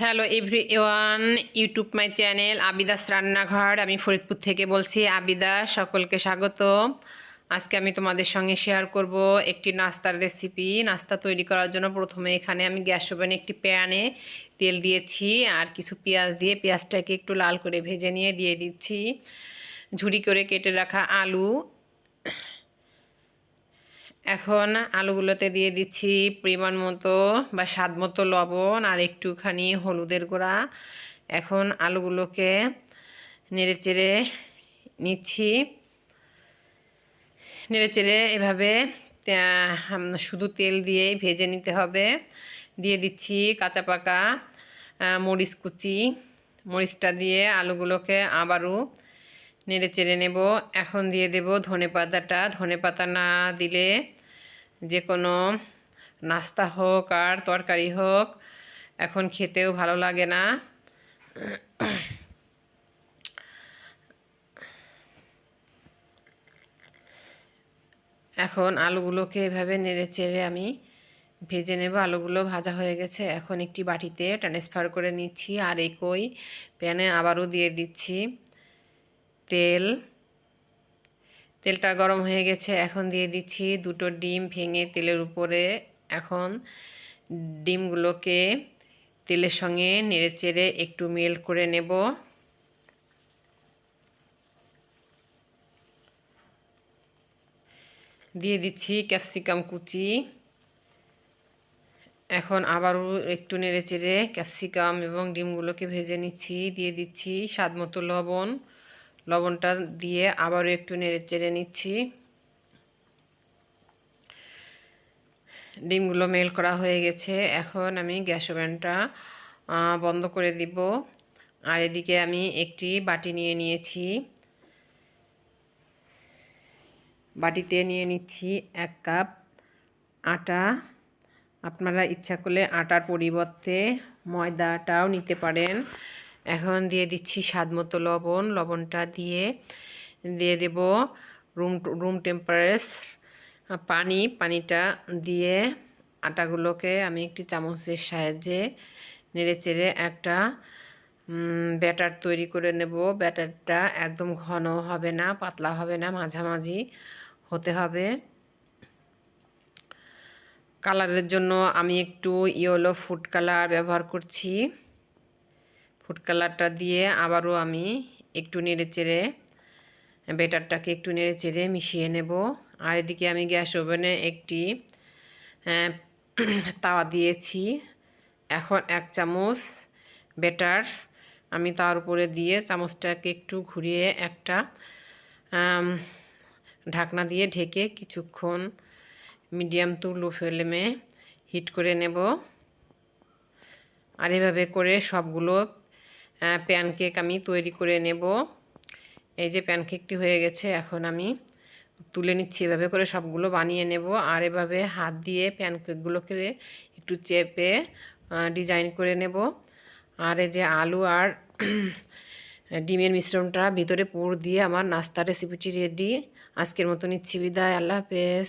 Hello everyone YouTube my channel Abida's রান্নাঘর আমি ফরিদপুর থেকে বলছি আবিদা সকলকে স্বাগত। আজকে আমি তোমাদের সঙ্গে শেয়ার করব একটি নাস্তার রেসিপি নাস্তা তৈরি করার জন্য প্রথমে এখানে আমি গ্যাস ওভেনে একটি প্যানে তেল দিয়েছি আর কিছু পেঁয়াজ দিয়ে পেঁয়াজটাকে একটু লাল করে ভেজে নিয়ে দিয়ে দিচ্ছি। ঝুড়ি করে কেটে রাখা আলু এখন আলুগুলোতে দিয়ে দিচ্ছি পরিমাণ মতো বা স্বাদ মতো লবণ আর একটুখানি হলুদের গুঁড়া। এখন আলুগুলোকে নেড়ে চেড়ে নিচ্ছি নেড়ে চেড়ে এভাবে শুধু তেল দিয়েই ভেজে নিতে হবে। দিয়ে দিচ্ছি কাঁচা পাকা মরিচ কুচি। মরিচটা দিয়ে আলুগুলোকে আবারও নেড়ে চেড়ে নেব। এখন দিয়ে দেব ধনে পাতাটা ধনে পাতা না দিলে যে কোনো নাস্তা হোক আর তরকারি হোক, এখন খেতেও ভালো লাগে না। এখন আলুগুলোকে এভাবে নেড়ে চেড়ে আমি ভেজে নেব। আলুগুলো ভাজা হয়ে গেছে, এখন একটি বাটিতে ট্রান্সফার করে নিচ্ছি। আর একই প্যানে আবারও দিয়ে দিচ্ছি তেল। তেলটা গরম হয়ে গেছে, এখন দিয়ে দিচ্ছি দুটো ডিম ভেঙে তেলের উপরে। এখন ডিমগুলোকে তেলের সঙ্গে নেড়ে চেড়ে একটু মেল করে নেব। দিয়ে দিচ্ছি ক্যাপসিকাম কুচি। এখন আবারও একটু নেড়ে চেড়ে ক্যাপসিকাম এবং ডিমগুলোকে ভেজে নিচ্ছি। দিয়ে দিচ্ছি স্বাদ মতো লবণ। লবণটা দিয়ে আবারও একটু নেড়ে চেড়ে নিচ্ছি। ডিমগুলো মেল করা হয়ে গেছে। এখন আমি গ্যাস ওভেনটা বন্ধ করে দিব। আর এদিকে আমি একটি বাটি নিয়ে নিয়েছি। বাটিতে নিয়ে নিচ্ছি এক কাপ আটা। আপনারা ইচ্ছা করলে আটার পরিবর্তে ময়দাটাও নিতে পারেন। এখন দিয়ে দিচ্ছি স্বাদ মতো লবণ। লবণটা দিয়ে দিয়ে দেব রুম রুম টেম্পারেস পানি। পানিটা দিয়ে আটাগুলোকে আমি একটি চামচের সাহায্যে নেড়ে চেড়ে একটা ব্যাটার তৈরি করে নেব। ব্যাটারটা একদম ঘন হবে না, পাতলা হবে না, মাঝামাঝি হতে হবে। কালারের জন্য আমি একটু ইয়েলো ফুড কালার ব্যবহার করছি। ফুড কালারটা দিয়ে আবারও আমি একটু নেড়ে চেড়ে বেটারটাকে একটু নেড়ে চেড়ে মিশিয়ে নেব। আর এদিকে আমি গ্যাস ওভেনে একটি তাওয়া দিয়েছি। এখন এক চামচ বেটার আমি তার উপরে দিয়ে চামচটাকে একটু ঘুরিয়ে একটা ঢাকনা দিয়ে ঢেকে কিছুক্ষণ মিডিয়াম টু লো ফ্লেমে হিট করে নেব। আর এভাবে করে সবগুলো প্যানকেক আমি তৈরি করে নেব। এই যে প্যানকেকটি হয়ে গেছে, এখন আমি তুলে নিচ্ছি। এভাবে করে সবগুলো বানিয়ে নেব আর এভাবে হাত দিয়ে প্যানকেকগুলোকে একটু চেপে ডিজাইন করে নেব। আর এই যে আলু আর ডিমের মিশ্রণটা ভিতরে পুর দিয়ে আমার নাস্তা রেসিপিটি রেডি আজকের মতো নিচ্ছি বিদায়, আল্লাহ হাফেজ।